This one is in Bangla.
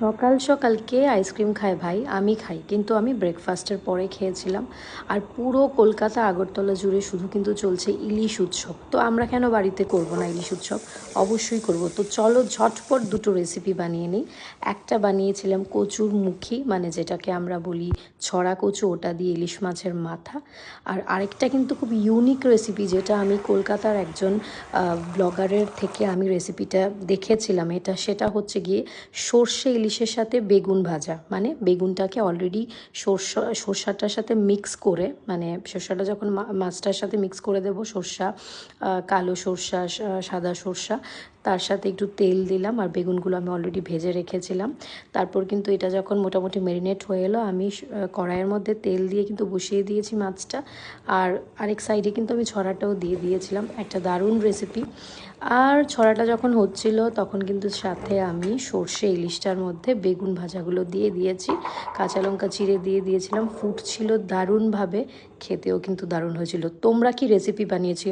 সকাল সকাল কে আইসক্রিম খায় ভাই? আমি খাই, কিন্তু আমি ব্রেকফাস্টের পরে খেয়েছিলাম। আর পুরো কলকাতা আগরতলা জুড়ে শুধু কিন্তু চলছে ইলিশ উৎসব। তো আমরা কেন বাড়িতে করব না ইলিশ উৎসব? অবশ্যই করব। তো চলো ঝটপট দুটো রেসিপি বানিয়ে নিই। একটা বানিয়েছিলাম কচুর মুখী মানে যেটাকে আমরা বলি ছড়া কচু, ওটা দিয়ে ইলিশ মাছের মাথা। আর আরেকটা কিন্তু খুব ইউনিক রেসিপি যেটা আমি কলকাতার একজন ব্লগারের থেকে আমি রেসিপিটা দেখেছিলাম। এটা সেটা হচ্ছে গিয়ে সর্ষে ইলিশের সাথে বেগুন ভাজা। মানে বেগুনটাকে অলরেডি সর্ষা, সর্ষাটার সাথে মিক্স করে মানে সর্ষাটা যখন মাছটার সাথে মিক্স করে দেব, সর্ষা কালো সর্ষা সাদা সর্ষা তার সাথে একটু তেল দিলাম আর বেগুনগুলো আমি অলরেডি ভেজে রেখেছিলাম। তারপর কিন্তু এটা যখন মোটামুটি মেরিনেট হয়ে এলো, আমি কড়াইয়ের মধ্যে তেল দিয়ে কিন্তু বসিয়ে দিয়েছি মাছটা। আর আরেক সাইডে কিন্তু আমি ছড়াটাও দিয়ে দিয়েছিলাম, একটা দারুণ রেসিপি আর ছড়াটা যখন হচ্ছিল, তখন কিন্তু সাথে আমি সর্ষে ইলিশটার মধ্যে বেগুন ভাজাগুলো দিয়ে দিয়েছি। কাঁচা লঙ্কা চিড়ে দিয়ে দিয়েছিলাম, ফুটছিল দারুণভাবে, খেতেও কিন্তু দারুণ হয়েছিল। তোমরা কি রেসিপি বানিয়েছি?